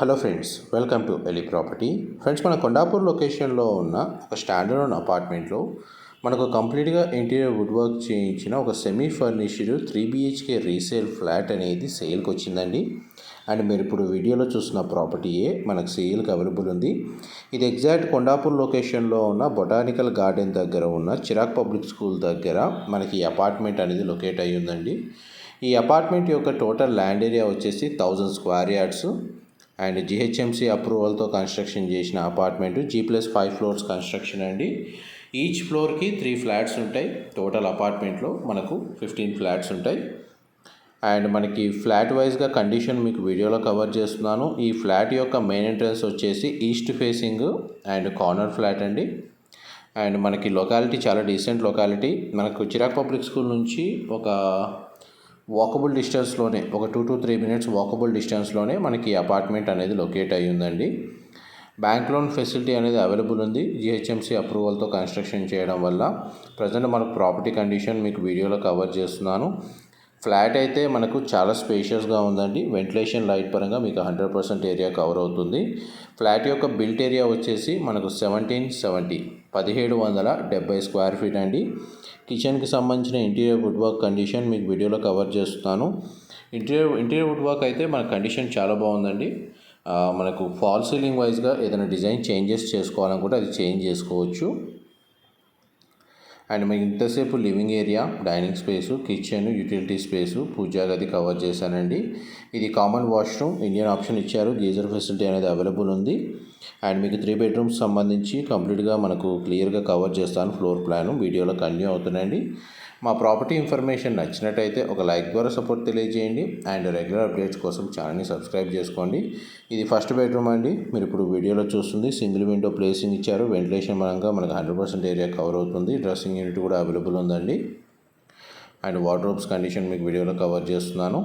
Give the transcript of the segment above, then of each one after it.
Hello friends welcome to Eli property. Friends మన కొండాపూర్ లొకేషన్లో ఉన్న ఒక స్టాండర్డ్ అపార్ట్మెంట్లో మనకు కంప్లీట్గా ఇంటీరియర్ వుడ్ వర్క్ చేయించిన ఒక semi furnished three BHK resale flat అనేది సేల్కి వచ్చిందండి. అండ్ మీరు ఇప్పుడు వీడియోలో చూసిన ప్రాపర్టీయే మనకు సేల్కి అవైలబుల్ ఉంది. ఇది ఎగ్జాక్ట్ కొండాపూర్ లొకేషన్లో ఉన్న బొటానికల్ గార్డెన్ దగ్గర ఉన్న చిరాక్ పబ్లిక్ స్కూల్ దగ్గర మనకి ఈ అపార్ట్మెంట్ అనేది లొకేట్ అయ్యి ఉందండి. ఈ అపార్ట్మెంట్ యొక్క టోటల్ ల్యాండ్ ఏరియా వచ్చేసి thousand square yards and GHMC అప్రూవల్తో construction చేసిన apartment G plus five floors construction అండి. ఈచ్ ఫ్లోర్కి త్రీ ఫ్లాట్స్ ఉంటాయి. టోటల్ అపార్ట్మెంట్లో మనకు ఫిఫ్టీన్ ఫ్లాట్స్ ఉంటాయి. అండ్ మనకి ఫ్లాట్ వైజ్గా కండిషన్ మీకు వీడియోలో కవర్ చేస్తున్నాను. ఈ ఫ్లాట్ యొక్క మెయిన్ ఎంట్రన్స్ వచ్చేసి east facing and corner flat అండి. అండ్ మనకి లొకాలిటీ చాలా డీసెంట్ లొకాలిటీ. మనకు చిరాక్ పబ్లిక్ స్కూల్ నుంచి ఒక వాకబుల్ డిస్టెన్స్లోనే ఒక two to three minutes walkable డిస్టెన్స్లోనే మనకి అపార్ట్మెంట్ అనేది లొకేట్ అయ్యి ఉందండి. బ్యాంక్ లోన్ ఫెసిలిటీ అనేది అవైలబుల్ ఉంది. జిహెచ్ఎంసీ అప్రూవల్తో కన్స్ట్రక్షన్ చేయడం వల్ల ప్రజెంట్ మనకు ప్రాపర్టీ కండిషన్ మీకు వీడియోలో కవర్ చేస్తున్నాను. ఫ్లాట్ అయితే మనకు చాలా స్పేషియస్గా ఉందండి. వెంటిలేషన్ లైట్ పరంగా మీకు హండ్రెడ్ పర్సెంట్ ఏరియా కవర్ అవుతుంది. ఫ్లాట్ యొక్క బిల్ట్ ఏరియా వచ్చేసి మనకు సెవెంటీన్ సెవెంటీ పదిహేడు వందల డెబ్బై స్క్వేర్ ఫీట్ అండి. కిచెన్కి సంబంధించిన ఇంటీరియర్ వుడ్ వర్క్ కండిషన్ మీకు వీడియోలో కవర్ చేస్తున్నాను. ఇంటీరియర్ ఇంటీరియర్ వుడ్ వర్క్ అయితే మన కండిషన్ చాలా బాగుందండి. మనకు ఫాల్ సీలింగ్ వైజ్గా ఏదైనా డిజైన్ చేంజెస్ చేసుకోవాలనుకుంటే అది చేంజ్ చేసుకోవచ్చు. అండ్ మీకు ఇంతసేపు living area dining space kitchen utility space puja గది కవర్ చేశానండి. ఇది కామన్ వాష్రూమ్ ఇండియన్ ఆప్షన్ ఇచ్చారు. గీజర్ ఫెసిలిటీ అనేది అవైలబుల్ ఉంది. అండ్ మీకు త్రీ బెడ్రూమ్స్ సంబంధించి కంప్లీట్గా మనకు క్లియర్గా కవర్ చేస్తాను. ఫ్లోర్ ప్లాన్ వీడియోలో కంటిన్యూ అవుతుందండి. మా ప్రాపర్టీ ఇన్ఫర్మేషన్ నచ్చినట్టయితే ఒక లైక్ ద్వారా సపోర్ట్ తెలియజేయండి. అండ్ రెగ్యులర్ అప్డేట్స్ కోసం ఛానల్ని సబ్స్క్రైబ్ చేసుకోండి. ఇది ఫస్ట్ బెడ్రూమ్ అండి. మీరు ఇప్పుడు వీడియోలో చూస్తుంది. సింగిల్ విండో ప్లేసింగ్ ఇచ్చారు. వెంటిలేషన్ పరంగా మనకు హండ్రెడ్ పర్సెంట్ ఏరియా కవర్ అవుతుంది. డ్రెస్సింగ్ యూనిట్ కూడా అవైలబుల్ ఉందండి. అండ్ వార్డ్రోబ్స్ కండిషన్ మీకు వీడియోలో కవర్ చేస్తున్నాను.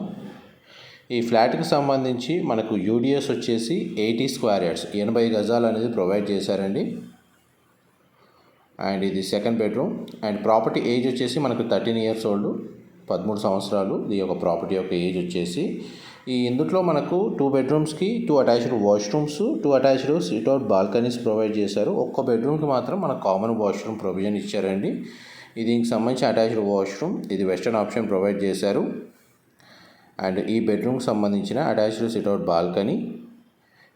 ఈ ఫ్లాట్కి సంబంధించి మనకు యూడిఎస్ వచ్చేసి ఎయిటీ స్క్వేర్ యార్డ్స్ ఎనభై గజాలు అనేది ప్రొవైడ్ చేశారండి. అండ్ ఇది second bedroom. And property age వచ్చేసి మనకు థర్టీన్ ఇయర్స్ ఓల్డ్ పదమూడు సంవత్సరాలు. ఈ యొక్క ప్రాపర్టీ యొక్క ఏజ్ వచ్చేసి ఈ ఇందులో మనకు two బెడ్రూమ్స్కి two attached washrooms two attached sit out balconies provide చేశారు. ఒక్క బెడ్రూమ్కి మాత్రం మనకు కామన్ వాష్రూమ్ ప్రొవిజన్ ఇచ్చారండి. ఇది దీనికి సంబంధించి అటాచ్డ్ వాష్రూమ్ ఇది వెస్టర్న్ ఆప్షన్ ప్రొవైడ్ చేశారు. అండ్ ఈ బెడ్రూమ్కి సంబంధించిన అటాచ్డ్ సిట్అవుట్ బాల్కనీ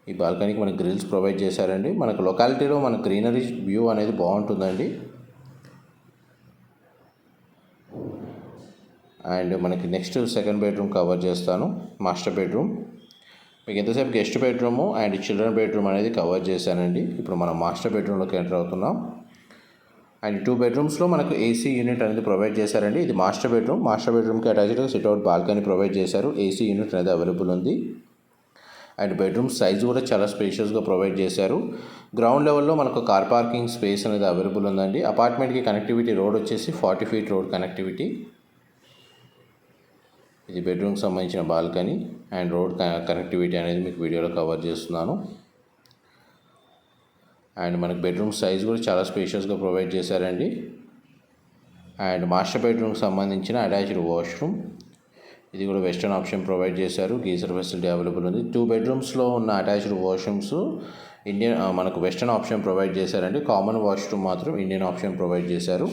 ఈ బాల్కనీకి మనకు గ్రిల్స్ ప్రొవైడ్ చేశారండి. మనకు లొకాలిటీలో మన గ్రీనరీ వ్యూ అనేది బాగుంటుందండి. అండ్ మనకి నెక్స్ట్ సెకండ్ బెడ్రూమ్ కవర్ చేస్తాను మాస్టర్ బెడ్రూమ్. మీకు ఎంతసేపు guest bedroom and children bedroom అనేది కవర్ చేశానండి. ఇప్పుడు మనం మాస్టర్ బెడ్రూమ్లోకి ఎంటర్ అవుతున్నాం. అండ్ టూ బెడ్రూమ్స్లో మనకు ఏసీ యూనిట్ అనేది ప్రొవైడ్ చేశారండి. ఇది మాస్టర్ బెడ్రూమ్. మాస్టర్ బెడ్రూమ్కి attached sit out balcony provide చేశారు. ఏసీ యూనిట్ అనేది అవైలబుల్ ఉంది. అండ్ బెడ్రూమ్ సైజు కూడా చాలా స్పేషియస్గా ప్రొవైడ్ చేశారు. గ్రౌండ్ లెవెల్లో మనకు కార్ పార్కింగ్ స్పేస్ అనేది అవైలబుల్ ఉందండి. అపార్ట్మెంట్కి కనెక్టివిటీ రోడ్ వచ్చేసి ఫార్టీ ఫీట్ రోడ్ కనెక్టివిటీ. ఇది బెడ్రూమ్కి సంబంధించిన బాల్కనీ అండ్ రోడ్ కనెక్టివిటీ అనేది మీకు వీడియోలో కవర్ చేస్తున్నాను. అండ్ మనకు బెడ్రూమ్ సైజ్ కూడా చాలా స్పేషియస్గా ప్రొవైడ్ చేశారండి. అండ్ మాస్టర్ బెడ్రూమ్కి సంబంధించిన అటాచ్డ్ వాష్రూమ్ ఇది కూడా వెస్టర్న్ ఆప్షన్ ప్రొవైడ్ చేశారు. గీజర్ ఫెసిలిటీ అవైలబుల్ ఉంది. టూ బెడ్రూమ్స్లో ఉన్న అటాచ్డ్ వాష్రూమ్స్ ఇండియన్ మనకు వెస్టర్న్ ఆప్షన్ ప్రొవైడ్ చేశారండి. కామన్ వాష్రూమ్ మాత్రం ఇండియన్ ఆప్షన్ ప్రొవైడ్ చేశారు.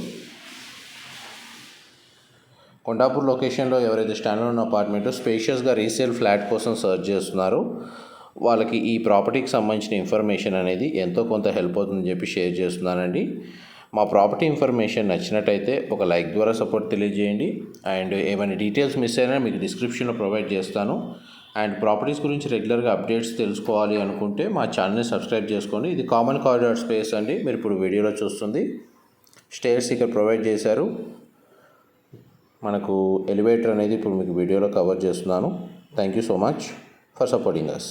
కొండాపూర్ లొకేషన్లో ఎవరైతే స్టాండర్డ్ ఉన్న అపార్ట్మెంట్ స్పేషియస్గా రీసేల్ ఫ్లాట్ కోసం సర్చ్ చేస్తున్నారో. వాళ్ళకి ఈ ప్రాపర్టీకి సంబంధించిన ఇన్ఫర్మేషన్ అనేది ఎంతో కొంత హెల్ప్ అవుతుందని చెప్పి షేర్ చేస్తున్నానండి. మా ప్రాపర్టీ ఇన్ఫర్మేషన్ నచ్చినట్టయితే ఒక లైక్ ద్వారా సపోర్ట్ తెలియజేయండి. అండ్ ఏమైనా డీటెయిల్స్ మిస్ అయినా మీకు డిస్క్రిప్షన్లో ప్రొవైడ్ చేస్తాను. అండ్ ప్రాపర్టీస్ గురించి రెగ్యులర్గా అప్డేట్స్ తెలుసుకోవాలి అనుకుంటే మా ఛానల్ని సబ్స్క్రైబ్ చేసుకోండి. ఇది కామన్ కారిడార్ స్పేస్ అండి. మీరు ఇప్పుడు వీడియోలో చూస్తుంది. స్టేర్స్ ఇక్కడ ప్రొవైడ్ చేశారు. మనకు ఎలివేటర్ అనేది ఇప్పుడు మీకు వీడియోలో కవర్ చేస్తున్నాను. Thank you so much for supporting us